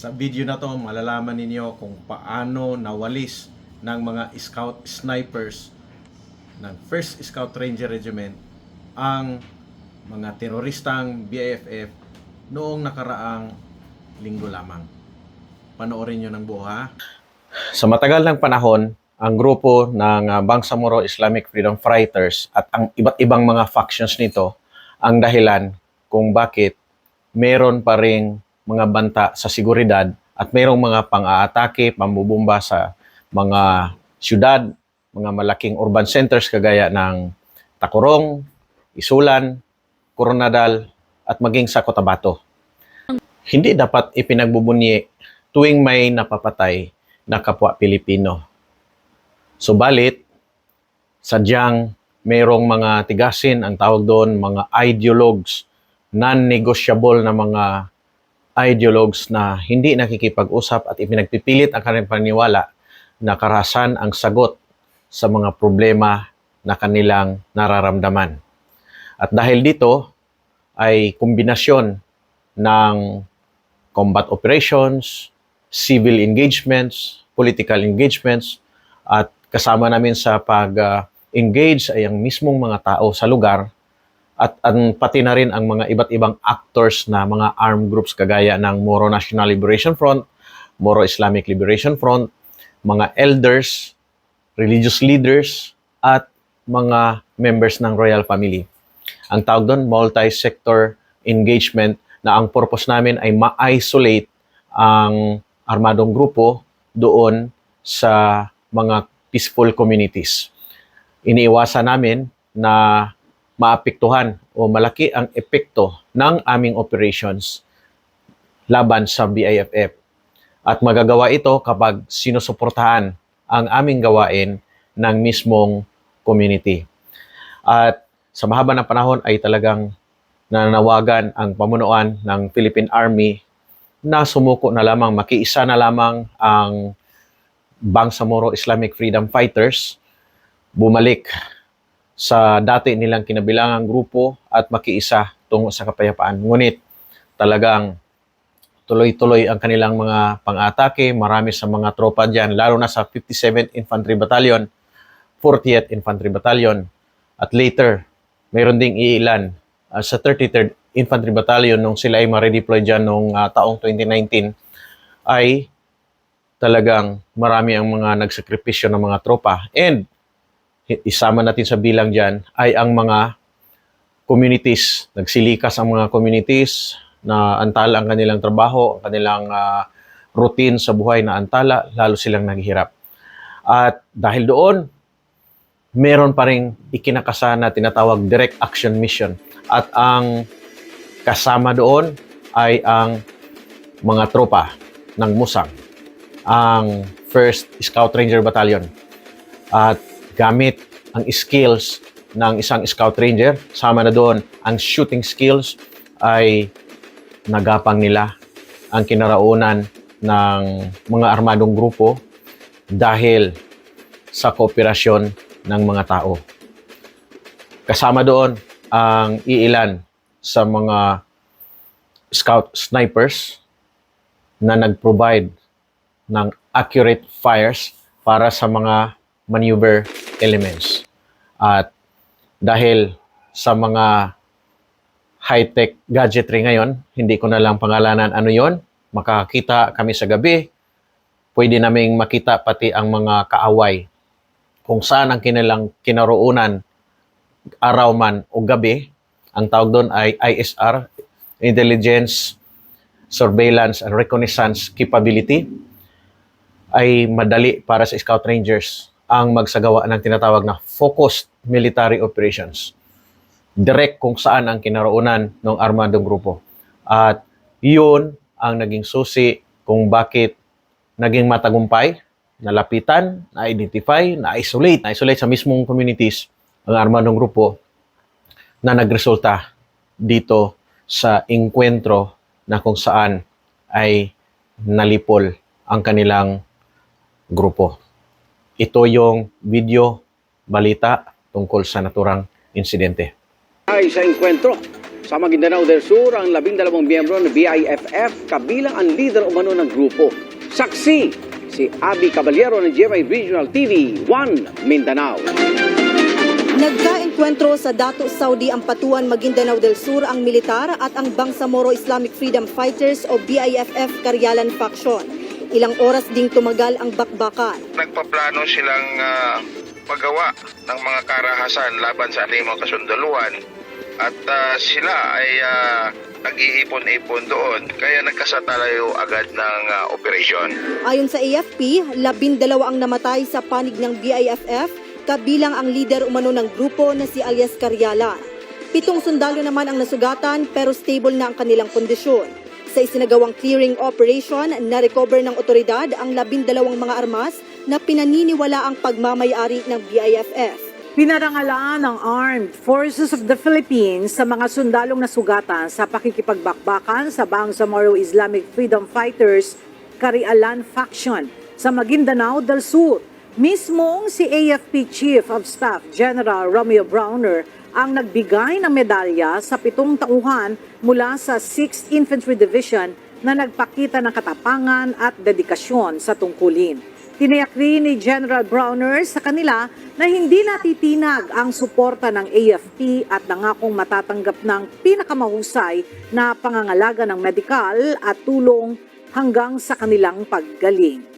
Sa video na to, malalaman ninyo kung paano nawalis ng mga scout snipers ng 1st Scout Ranger Regiment ang mga teroristang BIFF noong nakaraang linggo lamang. Panoorin nyo ng buo ha. Sa matagal ng panahon, ang grupo ng uh, Bangsamoro Islamic Freedom Fighters at ang iba't ibang mga factions nito ang dahilan kung bakit meron pa ring mga banta sa seguridad at mayroong mga pang-aatake, pambubumba sa mga syudad, mga malaking urban centers kagaya ng Tacorong, Isulan, Coronadal at maging sa Cotabato. Hindi dapat ipinagbubunyi tuwing may napapatay na kapwa Pilipino. Subalit, sadyang mayroong mga tigasin, ang tawag doon, mga ideologues, non-negotiable na mga ideologues na hindi nakikipag-usap at ipinagpipilit ang kanilang paniwala na karahasan ang sagot sa mga problema na kanilang nararamdaman. At dahil dito ay kombinasyon ng combat operations, civil engagements, political engagements, at kasama namin sa pag-engage ay ang mismong mga tao sa lugar at ang pati na rin ang mga iba't ibang actors na mga armed groups kagaya ng Moro National Liberation Front, Moro Islamic Liberation Front, mga elders, religious leaders, at mga members ng royal family. Ang tawag doon, multi-sector engagement na ang purpose namin ay ma-isolate ang armadong grupo doon sa mga peaceful communities. Iniiwasan namin na maapektuhan o malaki ang epekto ng aming operations laban sa BIFF. At magagawa ito kapag sinusuportahan ang aming gawain ng mismong community. At sa mahaba ng panahon ay talagang nananawagan ang pamunuan ng Philippine Army na sumuko na lamang, makiisa na lamang ang Bangsamoro Islamic Freedom Fighters, bumalik sa dati nilang kinabilangang grupo at makiisa tungo sa kapayapaan. Ngunit talagang tuloy-tuloy ang kanilang mga pang-atake, marami sa mga tropa dyan, lalo na sa 57th Infantry Battalion, 40th Infantry Battalion, at later, mayroon ding iilan uh, sa 33rd Infantry Battalion nung sila ay ma-redeploy dyan noong uh, taong 2019, ay talagang marami ang mga nagsakripisyo ng mga tropa. And isama natin sa bilang dyan ay ang mga communities. Nagsilikas ang mga communities na antala ang kanilang trabaho, ang kanilang uh, routine sa buhay na antala, lalo silang naghihirap. At dahil doon, meron pa rin ikinakasa na tinatawag direct action mission. At ang kasama doon ay ang mga tropa ng Musang, ang 1st Scout Ranger Battalion. At gamit ang skills ng isang Scout Ranger, sama na doon ang shooting skills ay nagapang nila ang kinaraunan ng mga armadong grupo dahil sa kooperasyon ng mga tao. Kasama doon ang iilan sa mga scout snipers na nag-provide ng accurate fires para sa mga maneuver elements. At dahil sa mga high-tech gadgetry ngayon, hindi ko na lang pangalanan ano yon, makakita kami sa gabi, pwede naming makita pati ang mga kaaway kung saan ang kinilang kinaroonan araw man o gabi. Ang tawag doon ay ISR, Intelligence, Surveillance and Reconnaissance Capability ay madali para sa Scout Rangers ang magsagawa ng tinatawag na Focused Military Operations. Direct kung saan ang kinaroonan ng armadong grupo. At yun ang naging susi kung bakit naging matagumpay, nalapitan, na-identify, na-isolate, na-isolate sa mismong communities ang armadong grupo na nagresulta dito sa inkwentro na kung saan ay nalipol ang kanilang grupo. Ito yung video balita tungkol sa naturang insidente. ay sa enkwentro Sa Maguindanao del Sur, ang labindalawang miyembro ng BIFF kabilang ang leader umano ng grupo. Saksi, si Abby Caballero ng GMA Regional TV 1 Mindanao. Nagkaenkwentro sa Dato Saudi ang Patuan Maguindanao del Sur ang militar at ang Bangsamoro Islamic Freedom Fighters o BIFF Karyalan Faction. Ilang oras ding tumagal ang bakbakan. nagpaplano silang ah, magawa ng mga karahasan laban sa ating mga kasundaluhan at ah, sila ay ah, nag-iipon-ipon doon kaya nagkasatalayo agad ng ah, operasyon. Ayon sa AFP, labindalawa ang namatay sa panig ng BIFF, kabilang ang leader umano ng grupo na si alias Karyalan. Pitong sundalo naman ang nasugatan pero stable na ang kanilang kondisyon. Sa isinagawang clearing operation, na-recover ng otoridad ang labindalawang mga armas na pinaniniwala ang pagmamayari ng BIFF. Pinarangalaan ng Armed Forces of the Philippines sa mga sundalong nasugatan sa pakikipagbakbakan sa Bangsamoro Islamic Freedom Fighters Karialan Faction sa Maguindanao del Sur. Mismong si AFP Chief of Staff General Romeo Browner ang nagbigay ng medalya sa pitong tauhan mula sa 6th Infantry Division na nagpakita ng katapangan at dedikasyon sa tungkulin. Tiniyak rin ni General Browner sa kanila na hindi natitinag ang suporta ng AFP at nangakong matatanggap ng pinakamahusay na pangangalaga ng medikal at tulong hanggang sa kanilang paggaling.